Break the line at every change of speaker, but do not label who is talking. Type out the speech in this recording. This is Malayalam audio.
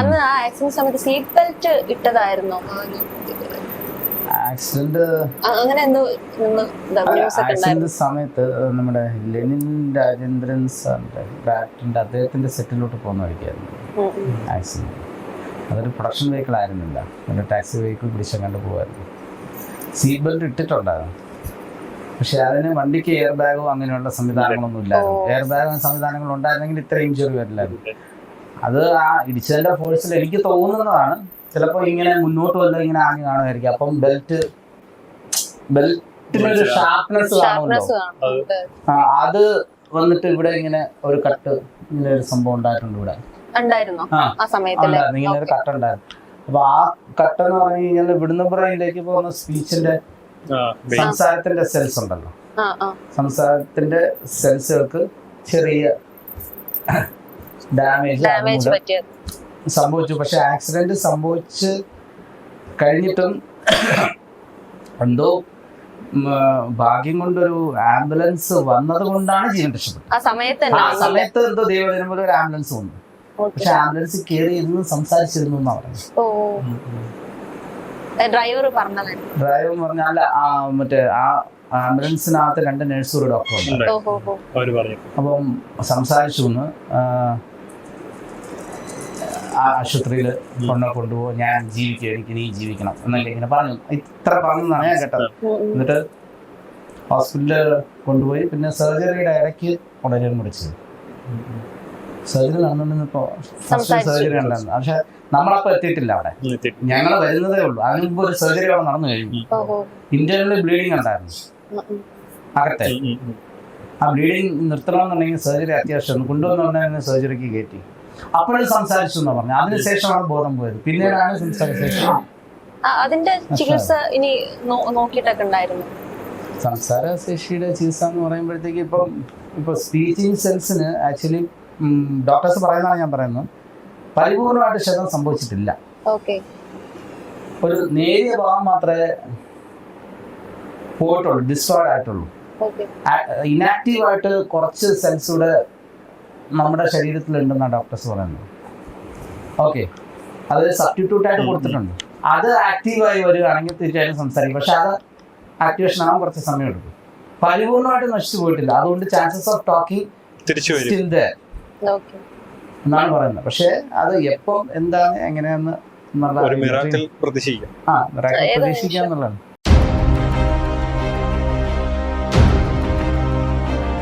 അന്ന് ആ ആക്സിഡന്റ് സമയത്ത് സീറ്റ് ബെൽറ്റ് ഇട്ടതായിരുന്നോ.
ആക്സിഡന്റ്
അങ്ങനെ എന്തോ
ആക്സിഡന്റ് സമയത്ത് നമ്മുടെ ലെനിൻ രാജേന്ദ്രൻ സാറിന്റെ ബാറ്റിന്റെ അദ്ദേഹത്തിന്റെ സെറ്റിലോട്ട് പോകുന്ന വഴിക്കായിരുന്നു. ആക്സിഡന്റ് അതൊരു പ്രൊഡക്ഷൻ വെഹിക്കിൾ ആയിരുന്നില്ല. ഒരു ടാക്സി വെഹിക്കിൾ പിടിച്ചങ്ങാണ്ട് പോകുമായിരുന്നു സീറ്റ് ബെൽറ്റ് ഇട്ടിട്ടുണ്ടായിരുന്നു. പക്ഷെ അതിന് വണ്ടിക്ക് എയർ ബാഗോ അങ്ങനെയുള്ള സംവിധാനങ്ങളൊന്നും ഇല്ലായിരുന്നു. എയർ ബാഗ് സംവിധാനങ്ങൾ ഉണ്ടായിരുന്നെങ്കിൽ ഇത്ര ഇഞ്ചുറി വരില്ലായിരുന്നു. അത് ആ ഇടിച്ചതിന്റെ ഫോഴ്സിൽ എനിക്ക് തോന്നുന്നതാണ്. ചിലപ്പോൾ ഇങ്ങനെ മുന്നോട്ട് വല്ല ഇങ്ങനെ ആഞ്ഞു കാണുമായിരിക്കും. അപ്പം ബെൽറ്റ് ബെൽറ്റിനൊരു ഷാർപ്നെസ് കാണുമല്ലോ.
ഷാർപ്നെസ് കാണുന്നുണ്ട്.
ആ, അത് വന്നിട്ട് ഇവിടെ ഇങ്ങനെ ഒരു കട്ട് ഇങ്ങനെ ഒരു സംഭവം ഉണ്ടായിട്ടുണ്ട് ഇവിടെ. ഇങ്ങനെ ഒരു കട്ട് ഉണ്ടായിരുന്നു. അപ്പൊ ആ കട്ട് എന്ന് പറഞ്ഞു കഴിഞ്ഞാൽ ഇവിടുന്ന് ബ്രെയിനിലേക്ക് പോകുന്ന സ്പീച്ചിന്റെ സംസാരത്തിന്റെ സെൽസ് ഉണ്ടല്ലോ.
ആ ആ.
സംസാരത്തിന്റെ സെൽസുകൾക്ക് ചെറിയ ഡാമേജ്
പറ്റിയത്.
സംഭവിച്ചു. പക്ഷെ ആക്സിഡന്റ് സംഭവിച്ച് കഴിഞ്ഞിട്ടും എന്തോ ഭാഗ്യം കൊണ്ടൊരു ആംബുലൻസ് വന്നത് കൊണ്ടാണ് ജീവൻ രക്ഷപ്പെട്ടത്.
ആ സമയത്ത്
എന്തോ ദൈവദിനം പോലെ ഒരു ആംബുലൻസ് വന്നു. പക്ഷെ ആംബുലൻസ് കയറി ഇരുന്ന് സംസാരിച്ചിരുന്നു എന്നാ പറയുന്നത്.
ഓ. ഡ്രൈവർ
പറഞ്ഞാൽ ആ മറ്റേ ആ ആംബുലൻസിനകത്ത് രണ്ട് നഴ്സും ഒരു ഡോക്ടറും
പറഞ്ഞു.
അപ്പം സംസാരിച്ചു ആ, ആശുപത്രിയിൽ കൊണ്ടു കൊണ്ടുപോകും ഞാൻ ജീവിക്കും എനിക്ക് നീ ജീവിക്കണം എന്നല്ലേ ഇങ്ങനെ പറഞ്ഞു. ഇത്ര പറഞ്ഞെന്നാണ് ഞാൻ കേട്ടത്. എന്നിട്ട് ഹോസ്പിറ്റലിൽ കൊണ്ടുപോയി പിന്നെ സർജറിയുടെ ഇടയ്ക്ക് ഉടനെ മുടിച്ചത് സർജറി നടന്നിപ്പോ ഫസ്റ്റ് സർജറി ഉണ്ടായിരുന്നു പക്ഷെ നമ്മളപ്പോൾ എത്തിയിട്ടില്ല അവിടെ. ഞങ്ങൾ വരുന്നതേ ഉള്ളൂ. അതിന് മുമ്പ് ഒരു സർജറി അവിടെ നടന്നു കഴിഞ്ഞു.
ഇന്റേണലി
ഇന്റർണൽ ബ്ലീഡിങ് ഉണ്ടായിരുന്നു. അകത്തെ. ആ ബ്ലീഡിങ് നിർത്തണമെന്നുണ്ടെങ്കിൽ സർജറി അത്യാവശ്യമാണ്. കൊണ്ടുവന്നുണ്ടെങ്കിൽ സർജറിക്ക് കയറ്റി. അപ്പോഴും സംസാരിച്ചു എന്ന് പറഞ്ഞു. അതിനുശേഷമാണ് ബോധം പോയത്. പിന്നീടാണ്
സംസാരിച്ചത് അതിന്റെ ചികിത്സ ഇനി നോ- നോക്കിയിട്ടൊക്കെ ഉണ്ടായിരുന്നു.
സംസാര ശേഷിയുടെ ചികിത്സ എന്ന് പറയുമ്പോഴത്തേക്ക് ഇപ്പം ഇപ്പൊ സ്പീച്ചിങ് സെൽസിന് ആക്ച്വലി ഡോക്ടേഴ്സ് പറയുന്നതാണ് ഞാൻ പറയുന്നത്. പരിപൂർണമായിട്ട് ക്ഷതം സംഭവിച്ചിട്ടില്ല.
ഓക്കെ
ഒരു നേരിയ ഭാഗം മാത്രമേ പോയിട്ടുള്ളൂ ഡിസ്ട്രോയിഡ് ആയിട്ടുള്ളൂ.
ഓക്കെ
ഇനാക്റ്റീവ് ആയിട്ട് കുറച്ച് സെൽസ് കൂടെ നമ്മുടെ ശരീരത്തിലുണ്ടെന്നാണ് ഡോക്ടേഴ്സ് പറയുന്നത്. ഓക്കെ അത് സബ്സ്റ്റിറ്റ്യൂട്ട് ആയിട്ട് കൊടുത്തിട്ടുണ്ട്. അത് ആക്റ്റീവായി വരികയാണെങ്കിൽ തീർച്ചയായിട്ടും സംസാരിക്കും. പക്ഷെ അത് ആക്ടിവേഷൻ ആവാൻ കുറച്ച് സമയം എടുക്കും. പരിപൂർണമായിട്ട് നശിച്ചു പോയിട്ടില്ല. അതുകൊണ്ട് ചാൻസസ് ഓഫ് ടോക്കിംഗ്
തിരിച്ചു
എന്നാണ് പറയുന്നത്. പക്ഷെ അത് എപ്പം എന്താണ് എങ്ങനെയാന്ന് എന്നുള്ള
ഒരു മിറാക്കിൾ പ്രതീക്ഷിക്കാം.
ആ എന്നുള്ളതാണ്.